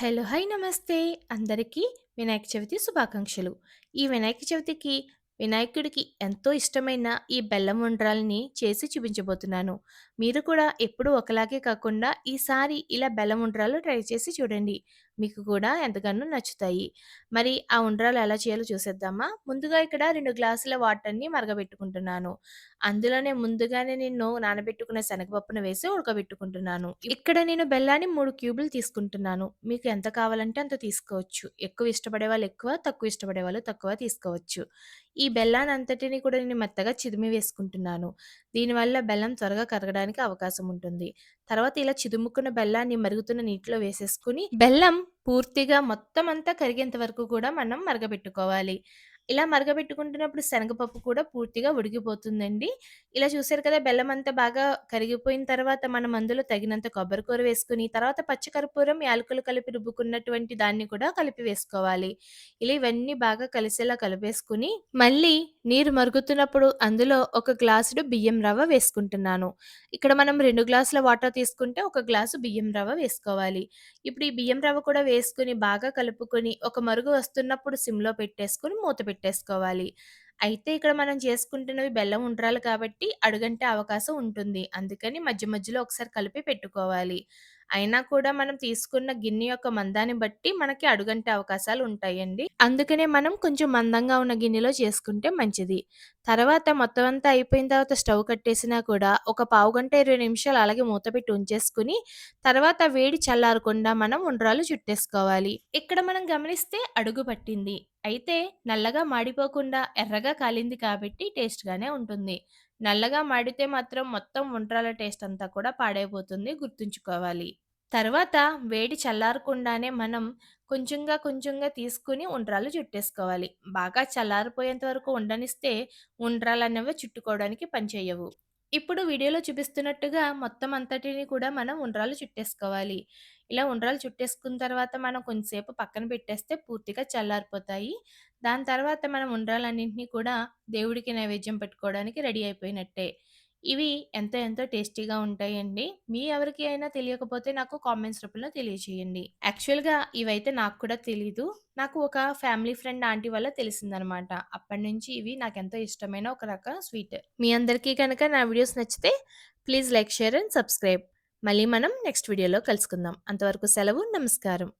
Hello! Hi! నమస్తే! అందరికీ వినాయక చవితి శుభాకాంక్షలు. ఈ వినాయక చవితికి వినాయకుడికి ఎంతో ఇష్టమైన ఈ బెల్లం ఉండ్రాలని చేసి చూపించబోతున్నాను. మీరు కూడా ఎప్పుడూ ఒకలాగే కాకుండా ఈసారి ఇలా బెల్లం ఉండ్రాలు ట్రై చేసి చూడండి. మీకు కూడా ఎంతగానో నచ్చుతాయి. మరి ఆ ఉండ్రాలు ఎలా చేయాలో చూసేద్దామా? ముందుగా ఇక్కడ 2 గ్లాసుల వాటర్‌ని మరగబెట్టుకుంటున్నాను. అందులోనే ముందుగానే నేను నానబెట్టుకున్న శనగపప్పును వేసి ఉడకబెట్టుకుంటున్నాను. ఇక్కడ నేను బెల్లాన్ని 3 క్యూబులు తీసుకుంటున్నాను. మీకు ఎంత కావాలంటే అంత తీసుకోవచ్చు. ఎక్కువ ఇష్టపడే వాళ్ళు ఎక్కువ, తక్కువ ఇష్టపడే వాళ్ళు తక్కువ తీసుకోవచ్చు. ఈ బెల్లానంతటిని కూడా నేను మెత్తగా చిదిమి వేసుకుంటున్నాను. దీనివల్ల బెల్లం త్వరగా కరగడానికి అవకాశం ఉంటుంది. తర్వాత ఇలా చిదుముకున్న బెల్లాన్ని మరుగుతున్న నీటిలో వేసేసుకొని బెల్లం పూర్తిగా మొత్తం అంతా కరిగేంత వరకు కూడా మనం మరగబెట్టుకోవాలి. ఇలా మరగబెట్టుకుంటున్నప్పుడు శనగపప్పు కూడా పూర్తిగా ఉడికిపోతుందండి. ఇలా చూసారు కదా! బెల్లం అంతా బాగా కరిగిపోయిన తర్వాత మనం అందులో తగినంత కొబ్బరి కూర తర్వాత పచ్చికర్పూరం, యాలకులు కలిపి రుబ్బుకున్నటువంటి దాన్ని కూడా కలిపి వేసుకోవాలి. ఇలా ఇవన్నీ బాగా కలిసేలా కలిపేసుకొని, మళ్ళీ నీరు మరుగుతున్నప్పుడు అందులో ఒక గ్లాసుడు బియ్యం రవ్వ వేసుకుంటున్నాను. ఇక్కడ మనం రెండు గ్లాసుల వాటర్ తీసుకుంటే ఒక గ్లాసు బియ్యం రవ్వ వేసుకోవాలి. ఇప్పుడు ఈ బియ్యం రవ్వ కూడా వేసుకొని బాగా కలుపుకొని ఒక మరుగు వస్తున్నప్పుడు సిమ్‌లో పెట్టేసుకొని మూత పెట్టేసుకోవాలి. అయితే ఇక్కడ మనం చేసుకుంటున్నవి బెల్లం ఉండ్రాలు కాబట్టి అడుగంటే అవకాశం ఉంటుంది. అందుకని మధ్య మధ్యలో ఒకసారి కలిపి పెట్టుకోవాలి. అయినా కూడా మనం తీసుకున్న గిన్నె యొక్క మందాన్ని బట్టి మనకి అడుగంటే అవకాశాలు ఉంటాయండి. అందుకనే మనం కొంచెం మందంగా ఉన్న గిన్నెలో చేసుకుంటే మంచిది. తర్వాత మొత్తం అంతా అయిపోయిన తర్వాత స్టవ్ కట్టేసినా కూడా ఒక పావు గంట ఇరవై నిమిషాలు అలాగే మూత పెట్టి ఉంచేసుకొని, తర్వాత వేడి చల్లారకుండా మనం ఉండ్రాలు చుట్టేసుకోవాలి. ఇక్కడ మనం గమనిస్తే అడుగు పట్టింది. అయితే నల్లగా మాడిపోకుండా ఎర్రగా కాలింది కాబట్టి టేస్ట్‌గానే ఉంటుంది. నల్లగా మాడితే మాత్రం మొత్తం ఉండ్రాల టేస్ట్ అంతా కూడా పాడైపోతుంది గుర్తుంచుకోవాలి. తర్వాత వేడి చల్లారకుండానే మనం కొంచెంగా కొంచెంగా తీసుకుని ఉండ్రాలు చుట్టేసుకోవాలి. బాగా చల్లారిపోయేంత వరకు ఉండనిస్తే ఉండ్రాలనేవి చుట్టుకోవడానికి పనిచేయవు. ఇప్పుడు వీడియోలో చూపిస్తున్నట్టుగా మొత్తం అంతటిని కూడా మనం ఉండ్రాలు చుట్టేసుకోవాలి. ఇలా ఉండ్రాలు చుట్టేసుకున్న తర్వాత మనం కొంచెంసేపు పక్కన పెట్టేస్తే పూర్తిగా చల్లారిపోతాయి. దాని తర్వాత మనం ఉండ్రాలన్నింటినీ కూడా దేవుడికి నైవేద్యం పెట్టుకోవడానికి రెడీ అయిపోయినట్టే. ఇవి ఎంతో ఎంతో టేస్టీగా ఉంటాయండి. మీ ఎవరికి అయినా తెలియకపోతే నాకు కామెంట్స్ రూపంలో తెలియజేయండి. యాక్చువల్‌గా ఇవైతే నాకు కూడా తెలీదు. నాకు ఒక ఫ్యామిలీ ఫ్రెండ్ ఆంటీ వల్ల తెలిసిందనమాట. అప్పటినుంచి ఇవి నాకు ఎంతో ఇష్టమైన ఒక రకం స్వీట్. మీ అందరికీ కనుక నా వీడియోస్ నచ్చితే please like, share and subscribe. మళ్ళీ మనం నెక్స్ట్ వీడియోలో కలుసుకుందాం. అంతవరకు సెలవు. నమస్కారం.